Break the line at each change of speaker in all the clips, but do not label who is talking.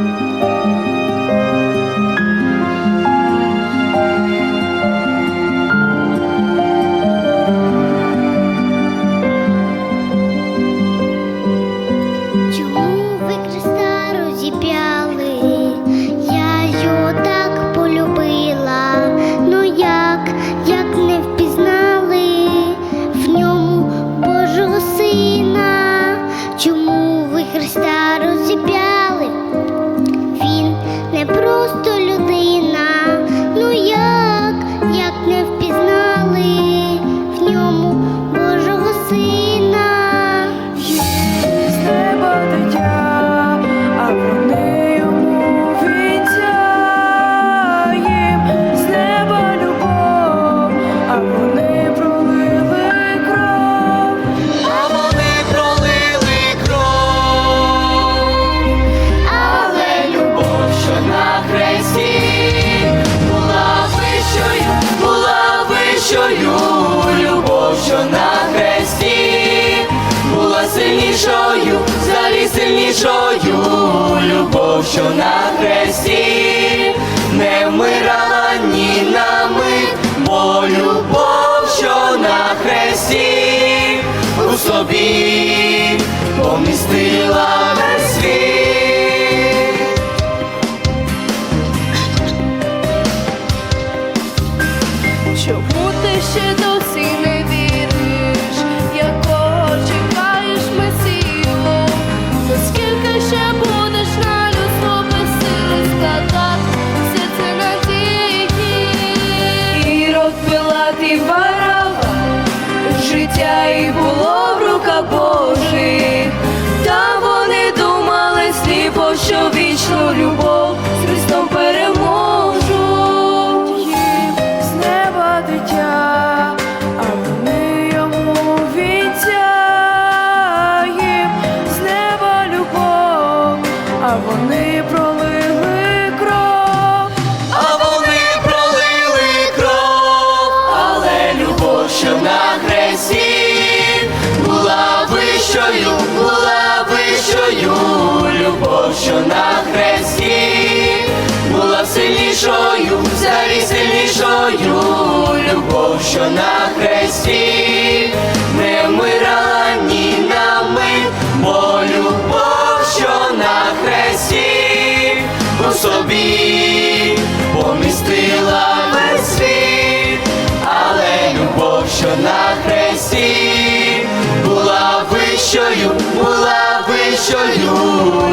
Чому
взагалі сильнішою, любов, що на хресті, не вмирала ні на мить, бо любов, що на хресті, у собі помістила весь світ.
Чому ти ще досі не що
на хресті, була сильнішою, взагалі сильнішою, любов, що на хресті, не вмирала ні на мить, бо любов, що на хресті, у собі помістила весь світ, але любов, що на хресті, була вищою, була вищою,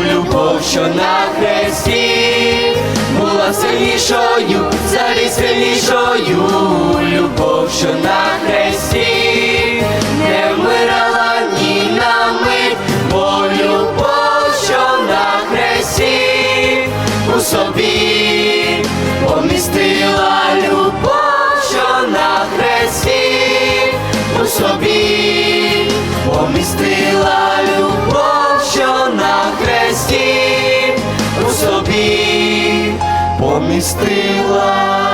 собі. Помістила любов, що на хресті, у собі. Помістила любов, що на хресті, у собі. Помістила.